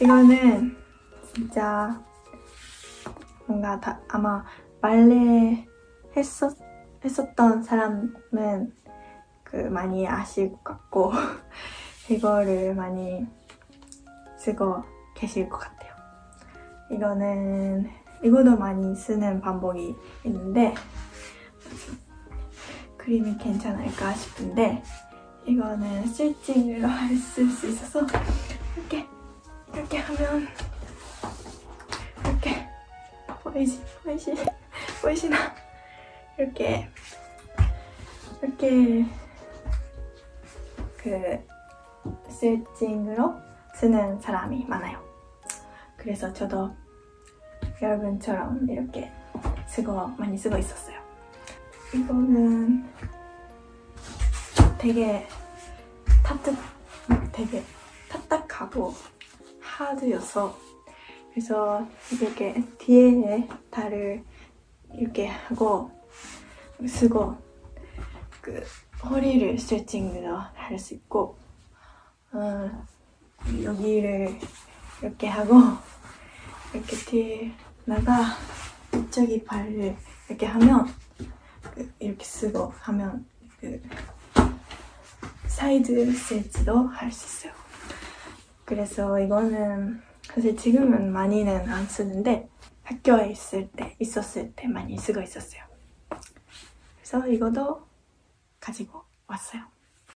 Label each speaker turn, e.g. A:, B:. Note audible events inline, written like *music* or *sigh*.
A: 이거는 진짜 뭔가 다, 아마 말레 했었, 했었던 사람은 그 많이 아실 것 같고 *laughs* 이거를 많이 쓰고 계실 것 같아요. 이거는 이거도 많이 쓰는 방법이 있는데 그림이 괜찮을까 싶은데 이거는 스티칭으로 쓸 *laughs* 수 있어서 보이시 보이시 보이시나 이렇게 이렇게 그 스티칭으로 쓰는 사람이 많아요. 그래서 저도 여러분처럼 이렇게 쓰고 많이 쓰고 있었어요. 이거는 되게 따뜻, 되게 딱딱하고 하드여서 그래서 이렇게 뒤에 달을 이렇게 하고 쓰고 그 허리를 스트레칭으로 할수 있고 어, 여기를 이렇게 하고 이렇게 뒤에다가 이쪽이 발을 이렇게 하면 그 이렇게 쓰고 하면 그 사이드 스트레치도 할 수 있어요. 그래서 이거는 사실 지금은 많이는 안 쓰는데 학교에 있을 때 있었을 때 많이 쓰고 있었어요. 그래서 이것도 가지고 왔어요.